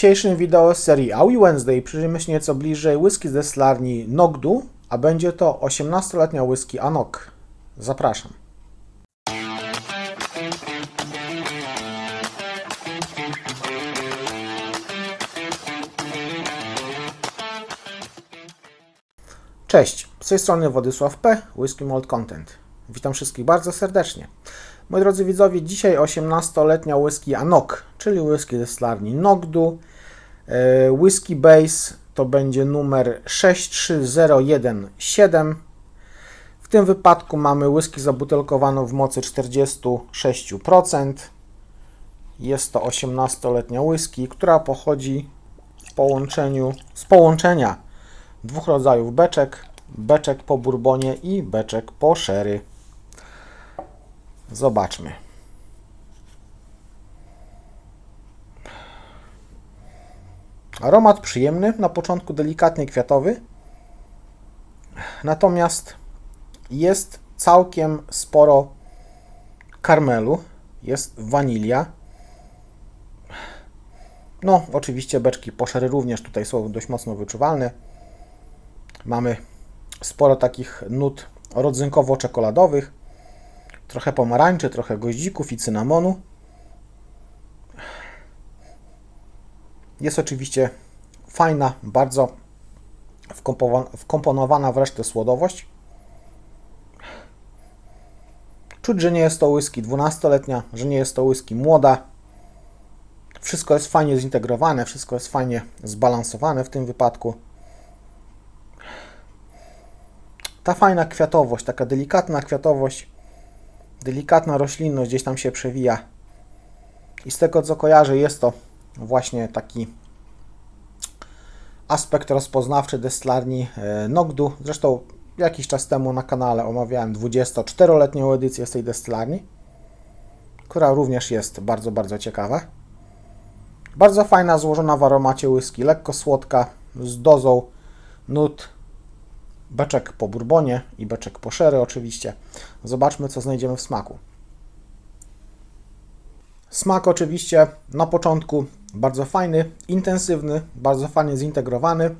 dzisiejszym wideo z serii Aui Wednesday przyjrzymy się nieco bliżej whisky z destylarni Nogdu, a będzie to 18-letnia whisky Anok. Zapraszam. Cześć, z tej strony Władysław P., Whisky Malt Content. Witam wszystkich bardzo serdecznie. Moi drodzy widzowie, dzisiaj 18-letnia whisky Anok, czyli whisky ze stlarni Nogdu. E, Whisky Base to będzie numer 63017. W tym wypadku mamy whisky zabutelkowaną w mocy 46%. Jest to 18-letnia whisky, która pochodzi w połączeniu, z połączenia dwóch rodzajów beczek. Beczek po bourbonie i beczek po sherry. Zobaczmy. Aromat przyjemny, na początku delikatnie kwiatowy. Natomiast jest całkiem sporo karmelu, jest wanilia. No, oczywiście beczki poszery również tutaj są dość mocno wyczuwalne. Mamy sporo takich nut rodzynkowo-czekoladowych, trochę pomarańczy, trochę goździków i cynamonu. Jest oczywiście fajna, bardzo wkomponowana w resztę słodowość. Czuć, że nie jest to whisky 12-letnia, że nie jest to whisky młoda. Wszystko jest fajnie zintegrowane, wszystko jest fajnie zbalansowane w tym wypadku. Ta fajna kwiatowość, taka delikatna kwiatowość, delikatna roślinność gdzieś tam się przewija. I z tego co kojarzę, jest to właśnie taki aspekt rozpoznawczy destylarni e, Nogdu. Zresztą jakiś czas temu na kanale omawiałem 24-letnią edycję z tej destylarni, która również jest bardzo, bardzo ciekawa. Bardzo fajna, złożona w aromacie whisky, lekko słodka, z dozą nut beczek po bourbonie i beczek po sherry oczywiście. Zobaczmy, co znajdziemy w smaku. Smak oczywiście na początku bardzo fajny, intensywny, bardzo fajnie zintegrowany.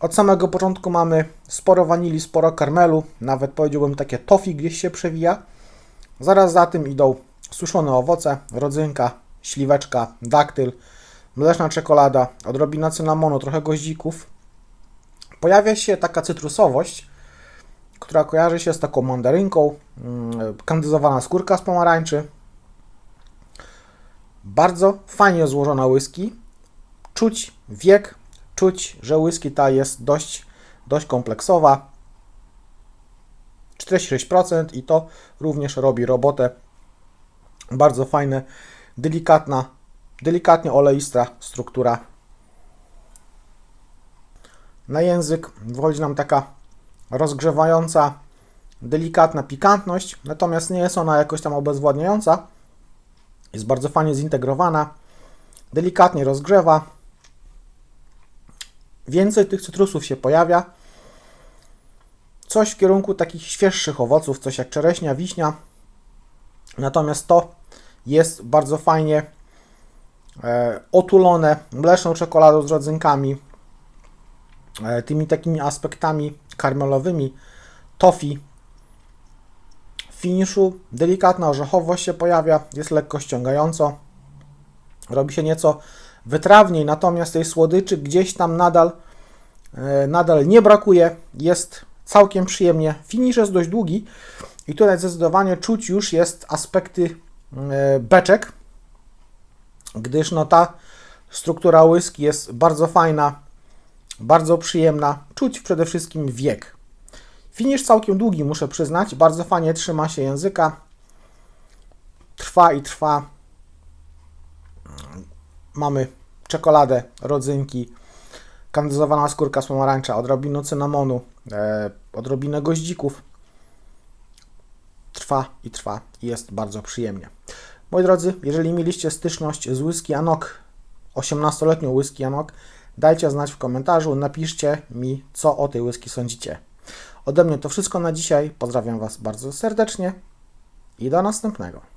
Od samego początku mamy sporo wanilii, sporo karmelu, nawet powiedziałbym takie tofi gdzieś się przewija. Zaraz za tym idą suszone owoce, rodzynka, śliweczka, daktyl, mleczna czekolada, odrobina cynamonu, trochę goździków. Pojawia się taka cytrusowość, która kojarzy się z taką mandarynką, mm, kandyzowana skórka z pomarańczy. Bardzo fajnie złożona whisky. Czuć wiek, czuć, że whisky ta jest dość, dość kompleksowa. 46% i to również robi robotę. Bardzo fajne, delikatna, delikatnie oleista struktura. Na język wchodzi nam taka rozgrzewająca, delikatna pikantność, natomiast nie jest ona jakoś tam obezwładniająca. Jest bardzo fajnie zintegrowana, delikatnie rozgrzewa. Więcej tych cytrusów się pojawia. Coś w kierunku takich świeższych owoców, coś jak czereśnia, wiśnia. Natomiast to jest bardzo fajnie e, otulone mleczną czekoladą z rodzynkami, tymi takimi aspektami karmelowymi, tofi. W finiszu delikatna orzechowość się pojawia, jest lekko ściągająco. Robi się nieco wytrawniej, natomiast tej słodyczy gdzieś tam nadal, e, nadal nie brakuje. Jest całkiem przyjemnie. Finisz jest dość długi i tutaj zdecydowanie czuć już jest aspekty e, beczek, gdyż no ta struktura whisky jest bardzo fajna, bardzo przyjemna. Czuć przede wszystkim wiek. Finisz całkiem długi, muszę przyznać. Bardzo fajnie trzyma się języka. Trwa i trwa. Mamy czekoladę, rodzynki, kandyzowana skórka z pomarańcza, odrobinę cynamonu, e, odrobinę goździków. Trwa i trwa i jest bardzo przyjemnie. Moi drodzy, jeżeli mieliście styczność z whisky Anok, 18-letnią whisky Anok, dajcie znać w komentarzu, napiszcie mi, co o tej whisky sądzicie. Ode mnie to wszystko na dzisiaj. Pozdrawiam Was bardzo serdecznie i do następnego.